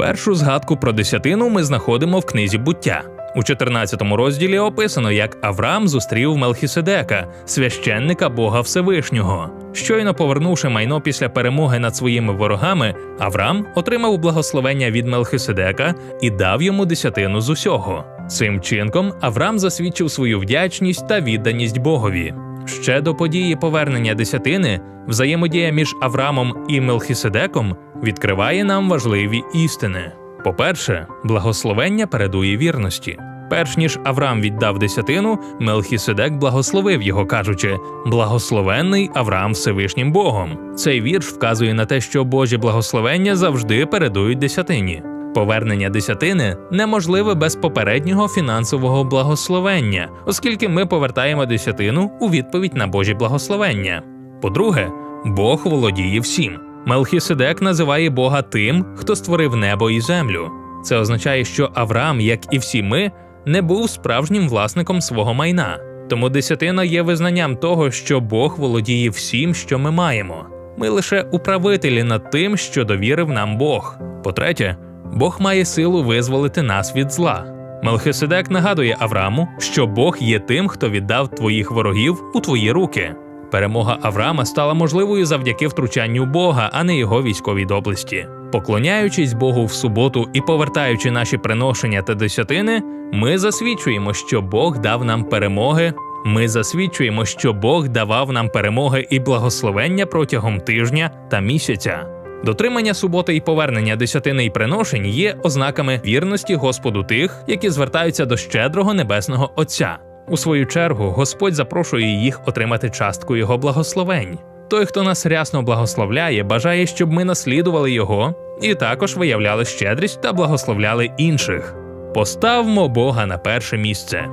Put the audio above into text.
Першу згадку про десятину ми знаходимо в книзі буття. У 14 розділі описано, як Авраам зустрів Мелхіседека, священника Бога Всевишнього. Щойно повернувши майно після перемоги над своїми ворогами, Авраам отримав благословення від Мелхиседека і дав йому десятину з усього. Цим чинком Авраам засвідчив свою вдячність та відданість Богові. Ще до події повернення десятини, взаємодія між Авраамом і Мелхиседеком відкриває нам важливі істини. По-перше, благословення передує вірності. Перш ніж Авраам віддав десятину, Мелхіседек благословив його, кажучи: Благословенний Авраам Всевишнім Богом. Цей вірш вказує на те, що Божі благословення завжди передують десятині. Повернення десятини неможливе без попереднього фінансового благословення, оскільки ми повертаємо десятину у відповідь на Божі благословення. По-друге, Бог володіє всім. Мелхіседек називає Бога тим, хто створив небо і землю. Це означає, що Авраам, як і всі ми, не був справжнім власником свого майна. Тому десятина є визнанням того, що Бог володіє всім, що ми маємо. Ми лише управителі над тим, що довірив нам Бог. По-третє, Бог має силу визволити нас від зла. Мелхиседек нагадує Аврааму, що Бог є тим, хто віддав твоїх ворогів у твої руки. Перемога Авраама стала можливою завдяки втручанню Бога, а не його військовій доблесті. Поклоняючись Богу в суботу і повертаючи наші приношення та десятини, ми засвідчуємо, що Бог дав нам перемоги. Ми засвідчуємо, що Бог давав нам перемоги і благословення протягом тижня та місяця. Дотримання суботи і повернення десятини і приношень є ознаками вірності Господу тих, які звертаються до щедрого небесного Отця. У свою чергу Господь запрошує їх отримати частку його благословень. Той, хто нас рясно благословляє, бажає, щоб ми наслідували його і також виявляли щедрість та благословляли інших. Поставмо Бога на перше місце.